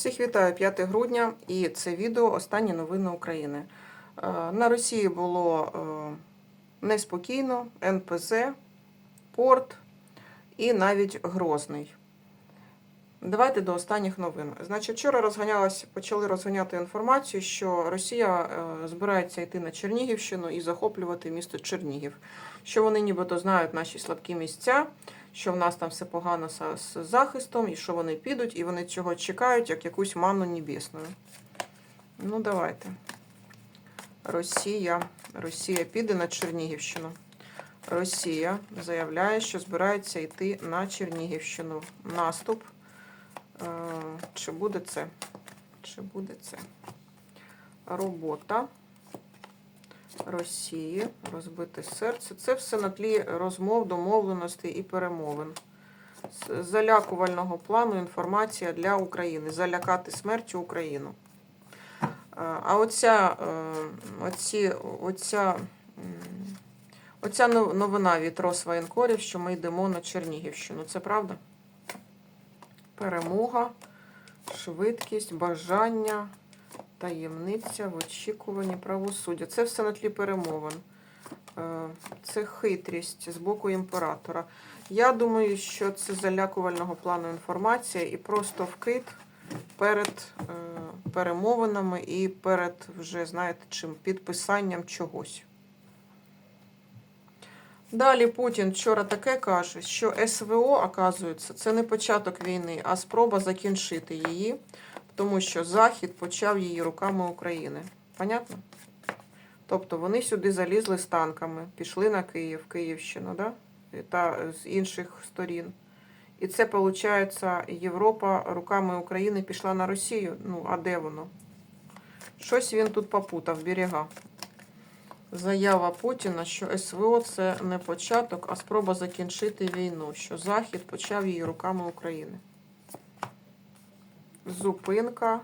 Всіх вітаю 5 грудня і це відео Останні новини України. Е, На Росії було е, неспокійно, НПЗ, порт і навіть Грозний. Давайте до останніх новин. Значить, вчора розганялась, почали розганяти інформацію, що Росія е, збирається йти на Чернігівщину і захоплювати місто Чернігів. Що вони нібито знають наші слабкі місця, що в нас там все погано з захистом, і що вони підуть, і вони цього чекають, як якусь манну небесну. Ну, давайте. Росія. Росія піде на Чернігівщину. Росія заявляє, що збирається йти на Чернігівщину. Наступ. Е, Чи буде це? Чи буде це? Робота Росії, розбите серце. Це все на тлі розмов, домовленостей і перемовин. Залякувального плану інформація для України. Залякати смертю Україну. Е, А оця, е, оці, оця, оця новина від Росвоєнкорів, що ми йдемо на Чернігівщину. Це правда? Перемога, швидкість, бажання, таємниця в очікуванні правосуддя. Це все на тлі перемовин. Е, Це хитрість з боку імператора. Я думаю, що це залякувального плану інформація і просто вкид перед е, перемовинами і перед вже, знаєте, чим підписанням чогось. Далі Путін вчора таке каже, що СВО, оказується, це не початок війни, а спроба закінчити її, тому що Захід почав її руками України. Понятно? Тобто вони сюди залізли з танками, пішли на Київ, Київщину, да? та з інших сторін. І це, виходить, Європа руками України пішла на Росію. Ну, а де воно? Щось він тут попутав, берега. Заява Путіна, що СВО це не початок, а спроба закінчити війну, що Захід почав її руками України. Зупинка.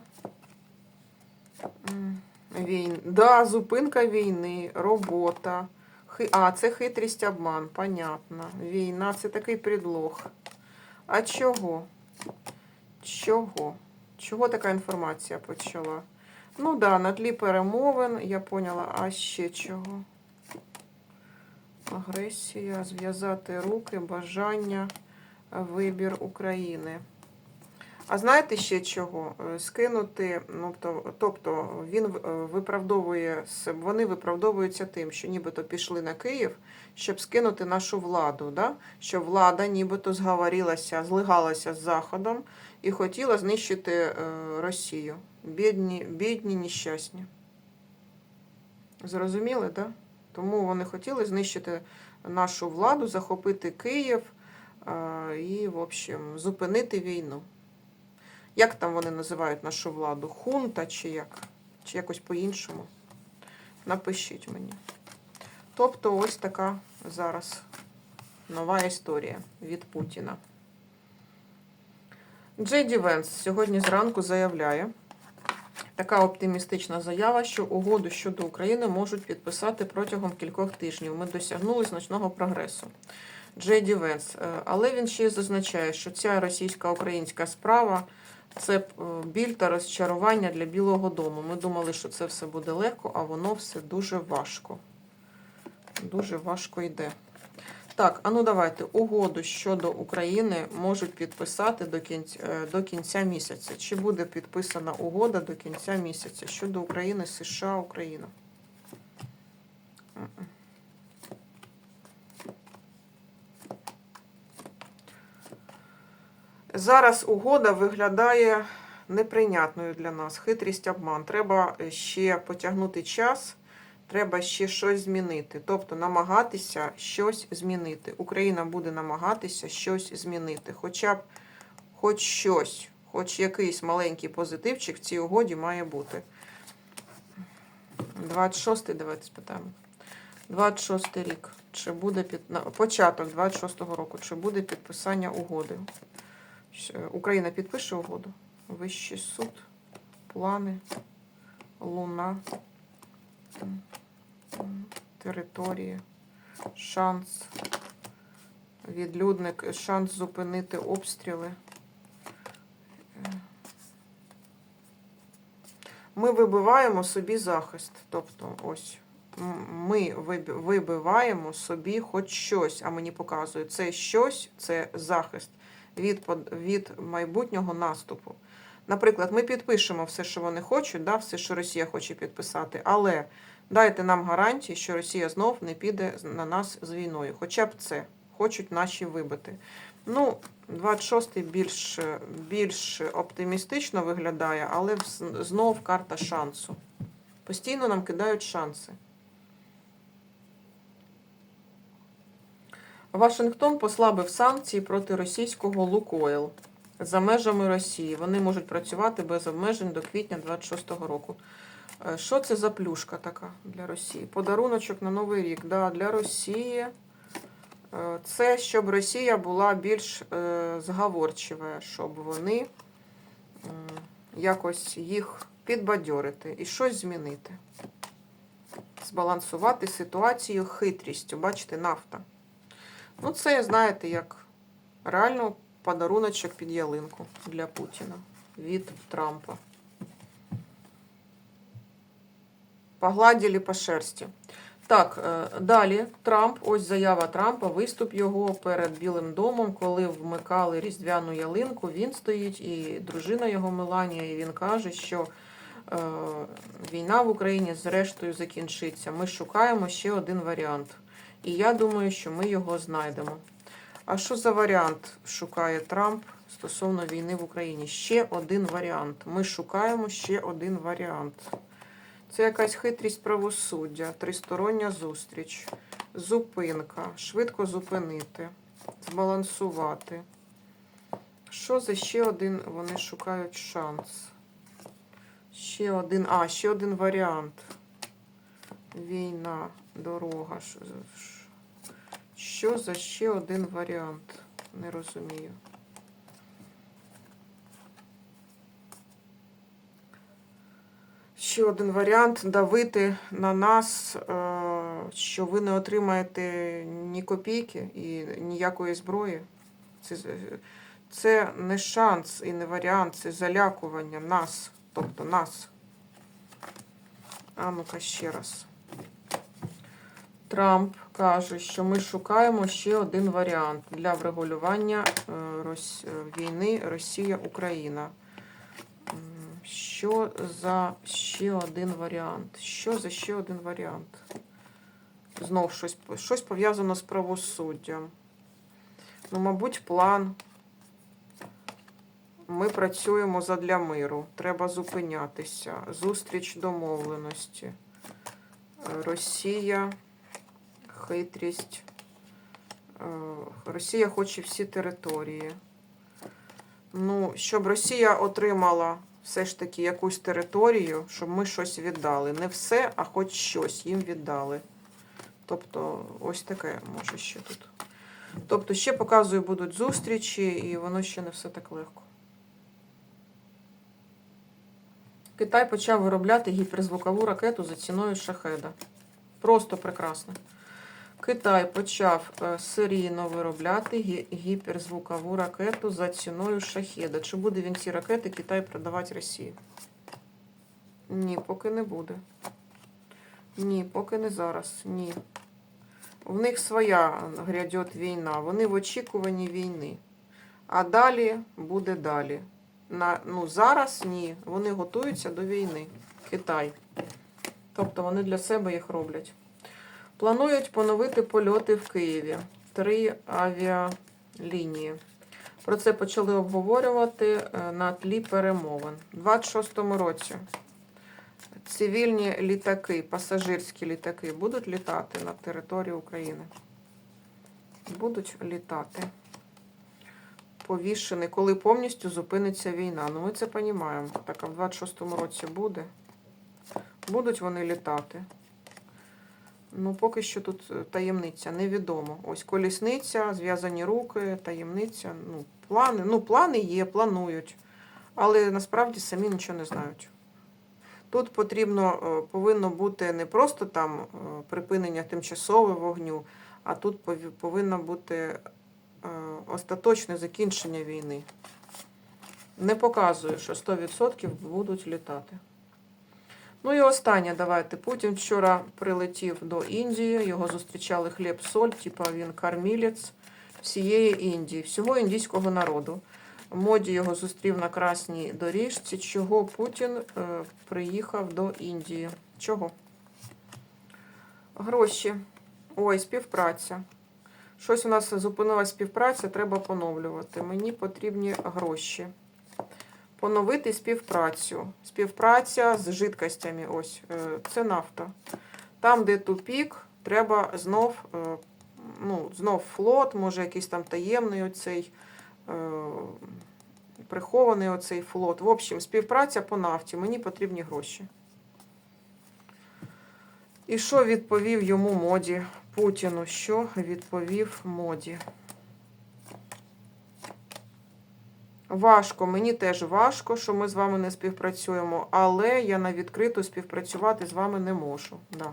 М, Війн... Да, зупинка війни, робота. А, це хитрість обман, понятно. Війна це такий предлог. А чого? Чого? Чого така інформація почала? Ну да, на тлі перемовин, я поняла, а ще чого? Агресія, зв'язати руки, бажання, вибір України. А знаєте ще чого? Е, Скинути, ну то, тобто він е, виправдовує вони виправдовуються тим, що нібито пішли на Київ, щоб скинути нашу владу, да? що влада нібито зговорилася, злигалася з Заходом і хотіла знищити е, Росію. Бідні, бідні, нещасні. Зрозуміли? Да? Тому вони хотіли знищити нашу владу, захопити Київ і, в общем, зупинити війну. Як там вони називають нашу владу? Хунта чи як? Чи якось по-іншому? Напишіть мені. Тобто, ось така зараз нова історія від Путіна. Джей Ді Венс сьогодні зранку заявляє, така оптимістична заява, що угоду щодо України можуть підписати протягом кількох тижнів. Ми досягнули значного прогресу. Джей Ді Венс. Е, Але він ще й зазначає, що ця російсько-українська справа це е, біль та розчарування для Білого Дому. Ми думали, що це все буде легко, а воно все дуже важко. Дуже важко йде. Так, а ну давайте угоду щодо України можуть підписати до кінця, е, до кінця місяця. Чи буде підписана угода до кінця місяця щодо України, США, Україна? Зараз угода виглядає неприйнятною для нас. Хитрість обман. Треба ще потягнути час, треба ще щось змінити. Тобто намагатися щось змінити. Україна буде намагатися щось змінити. Хоча б хоч щось, хоч якийсь маленький позитивчик в цій угоді має бути. 26-й, давайте спитаємо. 26 рік. Чи буде під... початок 26-го року, чи буде підписання угоди? Україна підпише угоду. Вищий суд, плани, луна, території, шанс, відлюдник, шанс зупинити обстріли. Е, Ми вибиваємо собі захист. Тобто, ось ми вибиваємо собі хоч щось, а мені показує, це щось, це захист від, від майбутнього наступу. Наприклад, ми підпишемо все, що вони хочуть, да, все, що Росія хоче підписати, але дайте нам гарантії, що Росія знов не піде на нас з війною. Хоча б це хочуть наші вибити. Ну, 26-й більш, більш оптимістично виглядає, але знов карта шансу. Постійно нам кидають шанси. Вашингтон послабив санкції проти російського Лукойл за межами Росії. Вони можуть працювати без обмежень до квітня 26-го року. Е, Що це за плюшка така для Росії? Подаруночок на Новий рік. Да, для Росії е, це щоб Росія була більш е, зговорчива, щоб вони якось їх підбадьорити і щось змінити. Збалансувати ситуацію хитрістю. Бачите, нафта. Ну, це, знаєте, як реально подаруночок під ялинку для Путіна від Трампа. Погладили по шерсті. Так, е, далі Трамп, ось заява Трампа, виступ його перед Білим домом, коли вмикали різдвяну ялинку. Він стоїть, і дружина його Меланія, і він каже, що е, війна в Україні зрештою закінчиться. Ми шукаємо ще один варіант. І я думаю, що ми його знайдемо. А що за варіант шукає Трамп стосовно війни в Україні? Ще один варіант. Ми шукаємо ще один варіант. Це якась хитрість правосуддя, тристороння зустріч, зупинка, швидко зупинити, збалансувати. Що за ще один вони шукають шанс? Ще один. А, ще один варіант. Війна, дорога. Що за, ще один варіант? Не розумію. Ще один варіант давити на нас, е, що ви не отримаєте ні копійки і ніякої зброї. Це, це не шанс і не варіант, це залякування нас, тобто нас. А ну-ка ще раз. Трамп каже, що ми шукаємо ще один варіант для врегулювання е, е, війни Росія-Україна. Що за ще один варіант? Що за ще один варіант? Знов щось, щось пов'язано з правосуддям. Ну, мабуть, план. Ми працюємо задля миру. Треба зупинятися. Зустріч домовленості. Е, Росія, хитрість. Е, Росія хоче всі території. Ну, щоб Росія отримала все ж таки якусь територію, щоб ми щось віддали. Не все, а хоч щось їм віддали. Тобто, ось таке може ще тут. Тобто, ще показую, будуть зустрічі, і воно ще не все так легко. Китай почав виробляти гіперзвукову ракету за ціною шахеда. Просто прекрасно. Китай почав е, серійно виробляти гіперзвукову ракету за ціною шахеда. Чи буде він ці ракети Китай продавати Росії? Ні, поки не буде. Ні, поки не зараз. Ні. В них своя грядет війна. Вони в очікуванні війни. А далі буде далі. На, ну, зараз ні. Вони готуються до війни. Китай. Тобто вони для себе їх роблять. Планують поновити польоти в Києві. Три авіалінії. Про це почали обговорювати е, на тлі перемовин. У 26-му році цивільні літаки, пасажирські літаки будуть літати на території України. Будуть літати. Повішений, коли повністю зупиниться війна. Ну, ми це розуміємо. Так, а в 26-му році буде. Будуть вони літати. Ну, поки що тут е, таємниця, невідомо. Ось колісниця, зв'язані руки, таємниця. Ну, плани. Ну, плани є, планують. Але насправді самі нічого не знають. Тут потрібно, е, повинно бути не просто там е, припинення тимчасове вогню, а тут повинно бути остаточне закінчення війни. Не показує, що 100% будуть літати. Ну і останнє, давайте. Путін вчора прилетів до Індії, його зустрічали хліб соль, типа він кормілець всієї Індії, всього індійського народу. Моді його зустрів на красній доріжці. Чого Путін е, приїхав до Індії? Чого? Гроші. Ой, співпраця. Щось у нас зупинилась співпраця, треба поновлювати. Мені потрібні гроші. Поновити співпрацю. Співпраця з жидкостями. Ось, е, це нафта. Там, де тупік, треба знов, е, ну, знов флот, може якийсь там таємний оцей, е, прихований оцей флот. В общем, співпраця по нафті. Мені потрібні гроші. І що відповів йому моді Путіну? Що відповів моді? Важко, мені теж важко, що ми з вами не співпрацюємо, але я на відкриту співпрацювати з вами не можу. Да.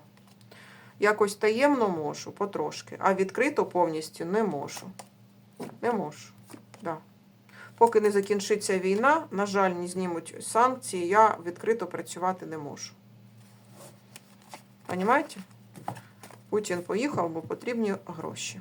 Якось таємно можу, потрошки, а відкрито повністю не можу. Не можу. Да. Поки не закінчиться війна, на жаль, не знімуть санкції, я відкрито працювати не можу. Понімаєте? Путін поїхав, бо потрібні гроші.